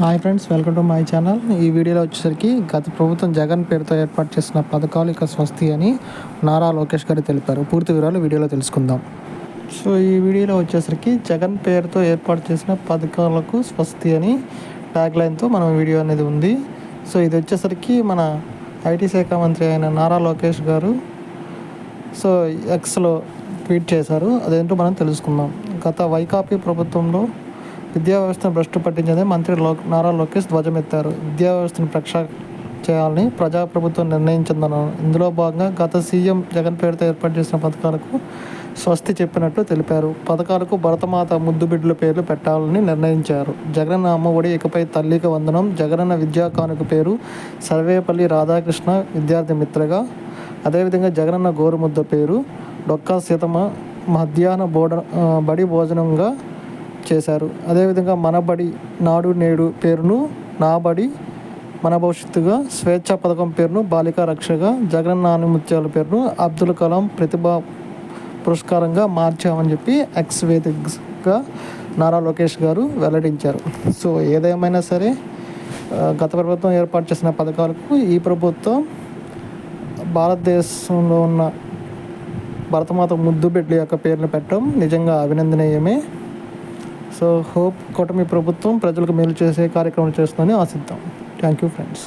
Hi friends welcome to my channel. ఈ వీడియోలో వచ్చేసరికి గత ప్రభుత్వం జగన్ పేరుతో ఏర్పాటు చేసిన పథకాలు ఇక స్వస్తి అని నారా లోకేష్ గారు తెలిపారు. పూర్తి వివరాలు వీడియోలో తెలుసుకుందాం. సో ఈ వీడియోలో వచ్చేసరికి జగన్ పేరుతో ఏర్పాటు చేసిన పథకాలకు స్వస్తి అని ట్యాగ్ లైన్తో మనం వీడియో అనేది ఉంది. సో ఇది వచ్చేసరికి మన ఐటీ శాఖ మంత్రి అయిన నారా లోకేష్ గారు సో ఎక్స్లో ట్వీట్ చేశారు. అదేంటో మనం తెలుసుకుందాం. గత వైకాపీ ప్రభుత్వంలో విద్యా వ్యవస్థను భ్రష్టు పట్టించని మంత్రి లో నారా లోకేష్ ధ్వజమెత్తారు. విద్యా వ్యవస్థను ప్రక్ష చేయాలని ప్రజాప్రభుత్వం నిర్ణయించిందన్నారు. ఇందులో భాగంగా గత సీఎం జగన్ పేరుతో ఏర్పాటు చేసిన పథకాలకు స్వస్తి చెప్పినట్లు తెలిపారు. పథకాలకు భరతమాత ముద్దు బిడ్డల పేర్లు పెట్టాలని నిర్ణయించారు. జగనన్న అమ్మఒడి ఇకపై తల్లికి వందనం జగనన్న విద్యా కానుక పేరు సర్వేపల్లి రాధాకృష్ణ విద్యార్థి మిత్రగా అదేవిధంగా జగనన్న గోరుముద్ద పేరు డొక్కా సీతమ్మ మధ్యాహ్న బోడ బడి భోజనంగా చేశారు. అదేవిధంగా మన బడి నాడు నేడు పేరును నా బడి మన భవిష్యత్తుగా స్వేచ్ఛ పథకం పేరును బాలికా రక్షగా జగన్ నానిముత్యాల పేరును అబ్దుల్ కలాం ప్రతిభా పురస్కారంగా మార్చామని చెప్పి ఎక్స్ వేదికగా నారా లోకేష్ గారు వెల్లడించారు. సో ఏదేమైనా సరే గత ప్రభుత్వం ఏర్పాటు చేసిన పథకాలకు ఈ ప్రభుత్వం భారతదేశంలో ఉన్న భరతమాత ముద్దుబిడ్డ యొక్క పేర్లు పెట్టడం నిజంగా అభినందనీయమే. సో హోప్ కూటమి ప్రభుత్వం ప్రజలకు మేలు చేసే కార్యక్రమం చేస్తుందని ఆశిద్దాం. Thank you friends.